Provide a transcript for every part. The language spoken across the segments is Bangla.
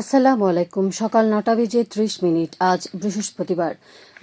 আসসালামু আলাইকুম। সকাল নটা বেজে ত্রিশ মিনিট, আজ বৃহস্পতিবার।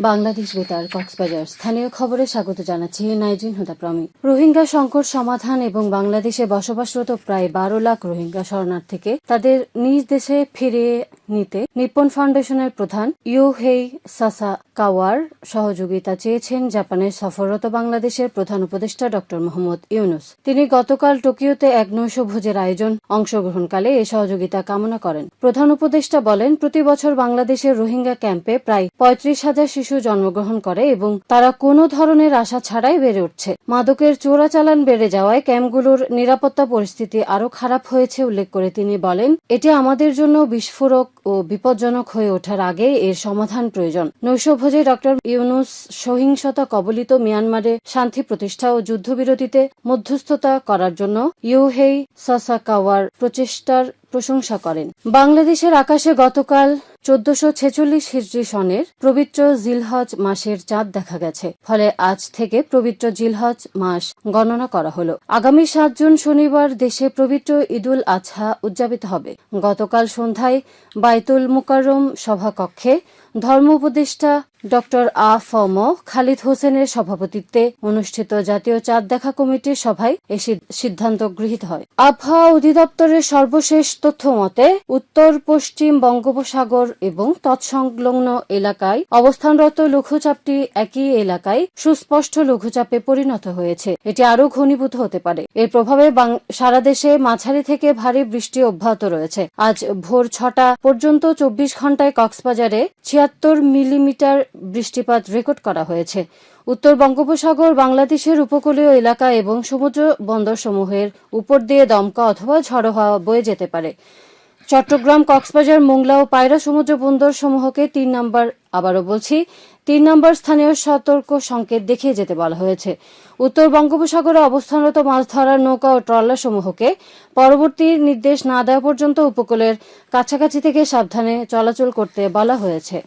বাংলাদেশ বেতার, কক্সবাজার। স্থানীয় খবরে স্বাগত জানাচ্ছি নাইজিন হুদাপ্রমি। রোহিঙ্গা সংকট সমাধান এবং বাংলাদেশে বসবাসরত প্রায় বারো লাখ রোহিঙ্গা শরণার্থীকে তাদের নিজ দেশে ফিরিয়ে নিতে নিপ্পন ফাউন্ডেশনের প্রধান ইউহেই সাসা কাওয়ার সহযোগিতা চেয়েছেন জাপানের সফররত বাংলাদেশের প্রধান উপদেষ্টা ড. মোহাম্মদ ইউনুস। তিনি গতকাল টোকিওতে এক নৈশ ভোজের আয়োজন অংশগ্রহণকালে এ সহযোগিতা কামনা করেন। প্রধান উপদেষ্টা বলেন, প্রতি বছর বাংলাদেশের রোহিঙ্গা ক্যাম্পে প্রায় পঁয়ত্রিশ হাজার শিশু জন্মগ্রহণ করে এবং তারা কোনো ধরনের আশা ছাড়াই বেড়ে উঠছে। মাদকের চোরাচালান বেড়ে যাওয়ায় ক্যাম্পগুলোর নিরাপত্তা পরিস্থিতি আরও খারাপ হয়েছে, উল্লেখ করে তিনি বলেন, এটি আমাদের জন্য বিস্ফোরক ও বিপজ্জনক হয়ে ওঠার আগে এর সমাধান প্রয়োজন। নৈশভোজে ডক্টর ইউনুস সহিংসতা কবলিত মিয়ানমারে শান্তি প্রতিষ্ঠা ও যুদ্ধবিরতিতে মধ্যস্থতা করার জন্য ইউহেই সাসাকাওয়ার প্রচেষ্টার প্রশংসা করেন। বাংলাদেশের আকাশে গতকাল চোদ্দশো ছেচল্লিশ হিজড়ি সনের পবিত্র জিলহজ মাসের চাঁদ দেখা গেছে। ফলে আজ থেকে পবিত্র জিলহজ মাস গণনা করা হলো। আগামী সাত জুন শনিবার দেশে পবিত্র ঈদুল আজহা উদযাপিত হবে। গতকাল সন্ধ্যায় বাইতুল মুকাররম সভাকক্ষে ধর্ম উপদেষ্টা ডক্টর আ ফম খালিদ হোসেনের সভাপতিত্বে অনুষ্ঠিত জাতীয় চাঁদ দেখা কমিটির সভায় এ সিদ্ধান্ত গৃহীত হয়। আবহাওয়া অধিদপ্তরের সর্বশেষ তথ্য মতে, উত্তর, পশ্চিম বঙ্গোপসাগর এবং তৎসংলগ্ন এলাকায় অবস্থানরত লঘুচাপটি একই এলাকায় সুস্পষ্ট লঘুচাপে পরিণত হয়েছে। এটি আরও ঘনীভূত হতে পারে। এর প্রভাবে সারা দেশে মাঝারি থেকে ভারী বৃষ্টি অব্যাহত রয়েছে। আজ ভোর ছটা পর্যন্ত চব্বিশ ঘন্টায় কক্সবাজারে ছিয়াত্তর মিলিমিটার বৃষ্টিপাত রেকর্ড করা হয়েছে। উত্তর বঙ্গোপসাগর, বাংলাদেশের উপকূলীয় এলাকা এবং সমুদ্র বন্দরসমূহের উপর দিয়ে দমকা অথবা ঝড়ো হাওয়া বয়ে যেতে পারে। চট্টগ্রাম, কক্সবাজার, মোংলা ও পায়রা সমুদ্র বন্দর সমূহকে তিন নম্বর, আবারও বলছি, তিন নম্বর স্থানীয় সতর্ক সংকেত দেখিয়ে যেতে বলা হয়েছে। উত্তর বঙ্গোপসাগরে অবস্থানরত মাছ ধরার নৌকা ও ট্রলার সমূহকে পরবর্তী নির্দেশ না দেওয়া পর্যন্ত উপকূলের কাছাকাছি থেকে সাবধানে চলাচল করতে বলা হয়েছে।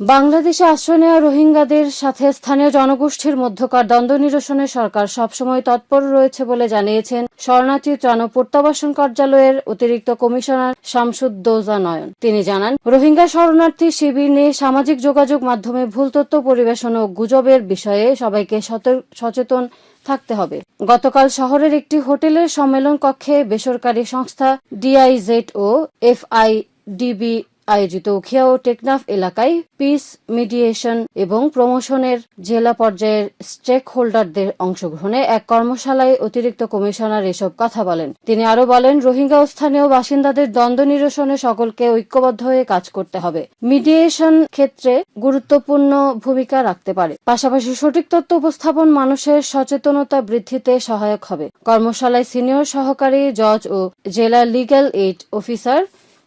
বাংলাদেশে আশ্রয় নেওয়া রোহিঙ্গাদের সাথে স্থানীয় জনগোষ্ঠীর মধ্যকার দ্বন্দ্ব নিরসনে সরকার সবসময় তৎপর রয়েছে বলে জানিয়েছেন শরণার্থী ত্রাণ ও প্রত্যাবাসন কার্যালয়ের অতিরিক্ত কমিশনার শামসুদ্দৌজা নয়ন। তিনি জানান, রোহিঙ্গা শরণার্থী শিবির নিয়ে সামাজিক যোগাযোগ মাধ্যমে ভুল তথ্য পরিবেশন ও গুজবের বিষয়ে সবাইকে সচেতন থাকতে হবে। গতকাল শহরের একটি হোটেলের সম্মেলন কক্ষে বেসরকারি সংস্থা ডিআইজেড ও এফআইডিবি আয়োজিত উখিয়া ও টেকনাফ এলাকায় পিস মিডিয়েশন এবং প্রমোশনের জেলা পর্যায়ের স্টেক হোল্ডারদের অংশগ্রহণে এক কর্মশালায় অতিরিক্ত কমিশনার এসব কথা বলেন। তিনি আরও বলেন, রোহিঙ্গা ও স্থানীয় বাসিন্দাদের দ্বন্দ্ব নিরসনে সকলকে ঐক্যবদ্ধ হয়ে কাজ করতে হবে। মিডিয়েশন ক্ষেত্রে গুরুত্বপূর্ণ ভূমিকা রাখতে পারে। পাশাপাশি সঠিক তথ্য উপস্থাপন মানুষের সচেতনতা বৃদ্ধিতে সহায়ক হবে। কর্মশালায় সিনিয়র সহকারী জজ ও জেলা লিগ্যাল এইড অফিসার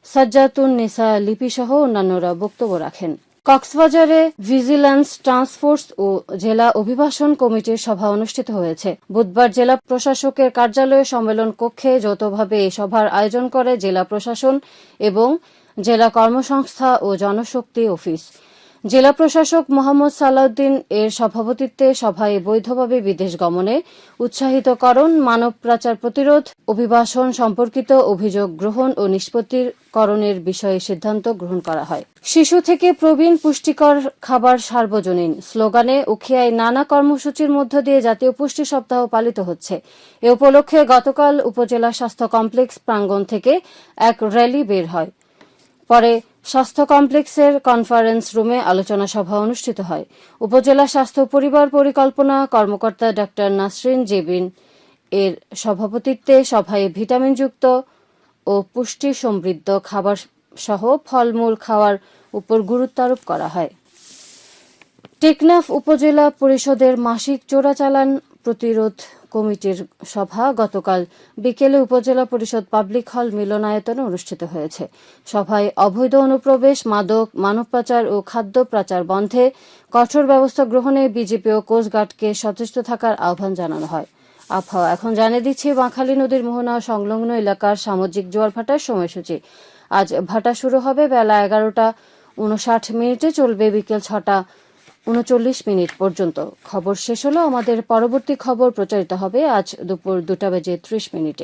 সাজ্জাতুন নিসা লিপি সহ অন্যান্যরা বক্তব্য রাখেন। কক্সবাজারে ভিজিল্যান্স ট্রান্সফোর্স ও জেলা অভিবাসন কমিটির সভা অনুষ্ঠিত হয়েছে। বুধবার জেলা প্রশাসকের কার্যালয়ে সম্মেলন কক্ষে যৌথভাবে এই সভার আয়োজন করে জেলা প্রশাসন এবং জেলা কর্মসংস্থা ও জনশক্তি অফিস। জেলা প্রশাসক মোহাম্মদ সালাউদ্দিন এর সভাপতিত্বে সভায় বৈধভাবে বিদেশ গমনে উৎসাহিতকরণ, মানব পাচার প্রতিরোধ, অভিবাসন সম্পর্কিত অভিযোগ গ্রহণ ও নিষ্পত্তির করণের বিষয়ে সিদ্ধান্ত গ্রহণ করা হয়। শিশু থেকে প্রবীণ পুষ্টিকর খাবার সার্বজনীন স্লোগানে উখিয়ায় নানা কর্মসূচির মধ্য দিয়ে জাতীয় পুষ্টি সপ্তাহ পালিত হচ্ছে। এ উপলক্ষে গতকাল উপজেলা স্বাস্থ্য কমপ্লেক্স প্রাঙ্গণ থেকে এক র্যালি বের হয়। পরে স্বাস্থ্য কমপ্লেক্সের কনফারেন্স রুমে আলোচনা সভা অনুষ্ঠিত হয়। উপজেলা স্বাস্থ্য পরিবার পরিকল্পনা কর্মকর্তা ডাক্তার নাসরিন জেবিন এর সভাপতিত্বে সভায় ভিটামিনযুক্ত ও পুষ্টি সমৃদ্ধ খাবার সহ ফলমূল খাওয়ার উপর গুরুত্ব আরোপ করা হয়। টেকনাফ উপজেলা পরিষদের মাসিক চোরাচালান প্রতিরোধ কমিটির সভা গতকাল বিকেলে উপজেলা পরিষদ পাবলিক হল মিলনায়তনে অনুষ্ঠিত হয়েছে। সভায় অবৈধ অনুপ্রবেশ, মাদক মানব পাচার ও খাদ্য পাচার বন্ধে কঠোর ব্যবস্থা গ্রহণে বিজেপি ও কোস্টগার্ডকে সচেষ্ট থাকার আহ্বান জানানো হয়। আবহাওয়া এখন জানিয়ে দিচ্ছি, বাঁখালী নদীর মোহনা সংলগ্ন এলাকার সামুদ্রিক জোয়ার ভাটার সময়সূচি। আজ ভাটা শুরু হবে বেলা এগারোটা উনষাট মিনিটে, চলবে বিকেল ছটা। উনচল্লিশ মিনিট পর্যন্ত। খবর শেষ হলো। আমাদের পরবর্তী খবর প্রচারিত হবে আজ দুপুর দুটা বেজে ত্রিশ মিনিটে।